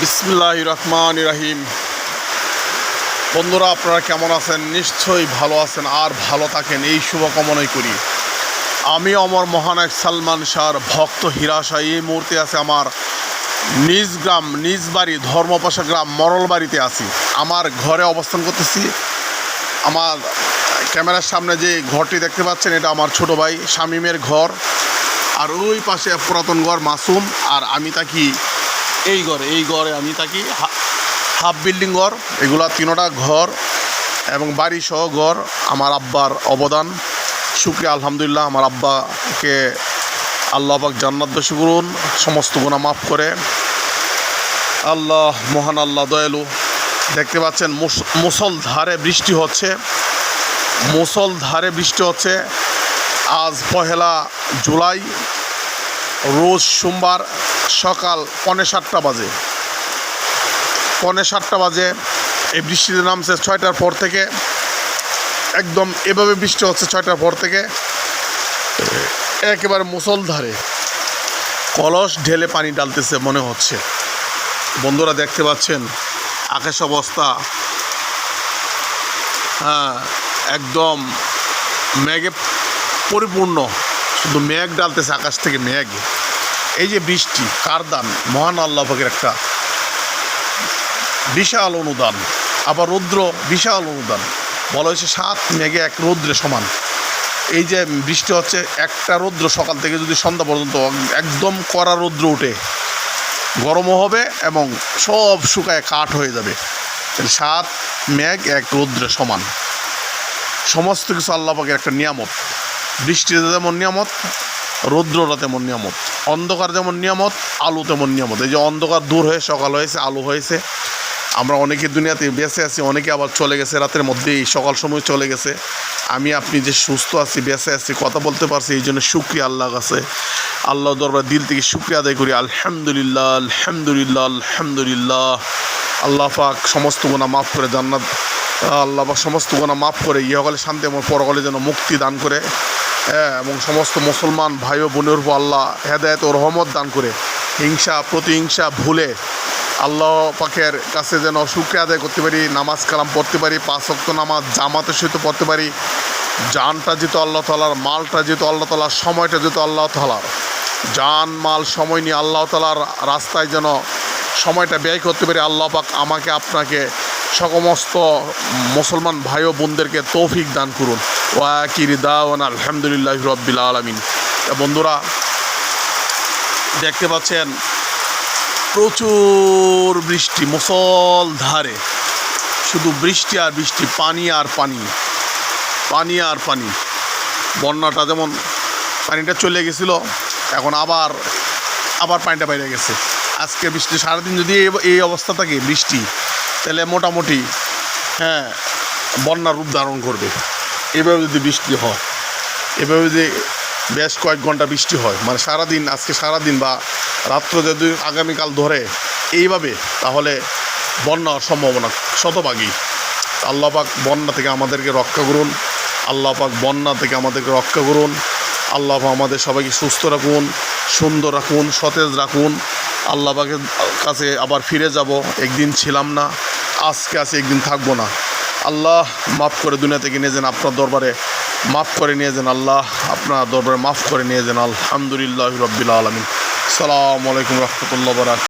বিসমিল্লাহ রহমান রাহিম। বন্ধুরা, আপনারা কেমন আছেন? নিশ্চয়ই ভালো আছেন আর ভালো থাকেন। এই শুভকামনাই করি। আমি অমর মহানায়ক সালমান শাহর ভক্ত হিরাশা এই মুহূর্তে আছে আমার নিজ গ্রাম, নিজ বাড়ি, ধর্মপাশা গ্রাম, মরল বাড়িতে আছি। আমার ঘরে অবস্থান করতেছি। আমার ক্যামেরার সামনে যে ঘরটি দেখতে পাচ্ছেন, এটা আমার ছোট ভাই শামীমের ঘর। আর ওই পাশে পুরাতন ঘর মাসুম। আর আমি থাকি এই ঘরে এই ঘরে আমি থাকি। হাফ বিল্ডিং ঘর, এগুলা তিনোটা ঘর এবং বাড়ি সহ ঘর। আমার আব্বার অবদান। শুক্রিয়া, আলহামদুলিল্লাহ, আমার আব্বাকে আল্লাহ পাক জান্নাত বেশি করুন, সমস্ত গুণা মাফ করে। আল্লাহ, মহান আল্লাহ, দয়ালু। দেখতে পাচ্ছেন, মুস- মুসলধারে বৃষ্টি হচ্ছে। মুসলধারে বৃষ্টি হচ্ছে। আজ পহেলা জুলাই। রোজ সোমবার সকাল পনে সাতটা বাজে। পনে সাতটা বাজে, এই বৃষ্টিতে নামছে ছয়টার পর থেকে। একদম এভাবে বৃষ্টি হচ্ছে ছয়টার পর থেকে। একেবারে মুসলধারে কলস ঢেলে পানি ডালতেছে মনে হচ্ছে। বন্ধুরা দেখতে পাচ্ছেন, আকাশ অবস্থা। হ্যাঁ একদম মেঘে পরিপূর্ণ। শুধু মেঘ ডালতেছে আকাশ থেকে মেঘ। এই যে বৃষ্টি, কার দান? মহান আল্লাহ একটা বিশাল অনুদান, আবার রৌদ্র বিশাল অনুদান। বলা হয়েছে সাত মেঘে এক রৌদ্রে সমান। এই যে বৃষ্টি হচ্ছে, একটা রৌদ্র সকাল থেকে যদি সন্ধ্যা পর্যন্ত একদম কড়া রৌদ্র উঠে গরমও হবে এবং সব শুকায় কাঠ হয়ে যাবে। সাত মেঘ, এক রৌদ্রে সমান। সমস্ত কিছু আল্লাহ পাকের একটা নিয়ামত। বৃষ্টিতে যেমন নিয়ামত রৌদ্রটা তেমন নিয়ামত, অন্ধকার যেমন নিয়ামত, আলো তেমন নিয়ামত। এই যে অন্ধকার দূর হয়ে সকাল হয়েছে, আলো হয়েছে। আমরা অনেকে দুনিয়াতে বেঁচে আছি, অনেকে আবার চলে গেছে, রাতের মধ্যেই সকাল সময় চলে গেছে। আমি, আপনি যে সুস্থ আছি বেঁচে আছি, কথা বলতে পারছি, এই জন্য সুক্রিয়া আল্লাহ কাছে। আল্লাহ দরবার দিল থেকে শুক্রিয়া আদায় করি। আলহামদুলিল্লাহ আলহামদুলিল্লাহ আলহামদুলিল্লাহ। আল্লাহ পাক সমস্ত গোনা মাফ করে জান্নাত, আল্লাহ পাক সমস্ত গোনা মাফ করে ইহকালে শান্তি এবং পরকালে যেন মুক্তি দান করে। এবং সমস্ত মুসলমান ভাই ও বোনের উপর আল্লাহ হেদায়ত ও রহমত দান করে। হিংসা, প্রতিহিংসা ভুলে আল্লাহ পাকের কাছে যেন শুক্রিয়া আদায় করতে পারি, নামাজ কালাম পড়তে পারি, পাঁচ অক্ত নামাজ জামাতের সহিত পড়তে পারি, জানটা যেহেতু আল্লাহ তালার মালটা যেহেতু আল্লাহ তালার সময়টা যেহেতু আল্লাহ তালার জান, মাল, সময় নিয়ে আল্লাহ তালার রাস্তায় যেন সময়টা ব্যয় করতে পারি, আল্লাহ পাক আমাকে আপনাকে সমস্ত মুসলমান ভাই ও বোনদেরকে তৌফিক দান করুন। ওয়াকির দাওয়ান আলহামদুলিল্লাহ রব্বিল আলমিন। বন্ধুরা, দেখতে পাচ্ছেন, প্রচুর বৃষ্টি, মুসল ধারে। শুধু বৃষ্টি আর বৃষ্টি, পানি আর পানি। পানি আর পানি। বন্যাটা যেমন পানিটা চলে গেছিল, এখন আবার আবার পানিটা বাইরে গেছে। আজকে বৃষ্টি সারাদিন যদি এই অবস্থা থাকে, বৃষ্টি। তাহলে মোটামুটি হ্যাঁ বন্যার রূপ ধারণ করবে। এভাবে যদি বৃষ্টি হয়, এভাবে যদি বেশ কয়েক ঘণ্টা বৃষ্টি হয় মানে সারাদিন, আজকে সারাদিন বা রাত্র যদি আগামীকাল ধরে এইভাবে, তাহলে বন্যা হওয়ার সম্ভাবনা শতভাগই। আল্লাহ পাক বন্যা থেকে আমাদেরকে রক্ষা করুন, আল্লাহ পাক বন্যা থেকে আমাদেরকে রক্ষা করুন, আল্লাহ আমাদের সবাইকে সুস্থ রাখুন, সুন্দর রাখুন, সতেজ রাখুন। আল্লাহ পাকের কাছে আবার ফিরে যাব, একদিন ছিলাম না। আজকে আছে একদিন থাকব না। আল্লাহ মাফ করে দুনিয়া থেকে নিয়ে যান আপনার দরবারে। মাফ করে নিয়ে যান আল্লাহ, আপনার দরবারে মাফ করে নিয়ে যান। আলহামদুলিল্লাহ রব্বিল আলমিন। সালামু আলাইকুম রহমতুল্লাহ বরাক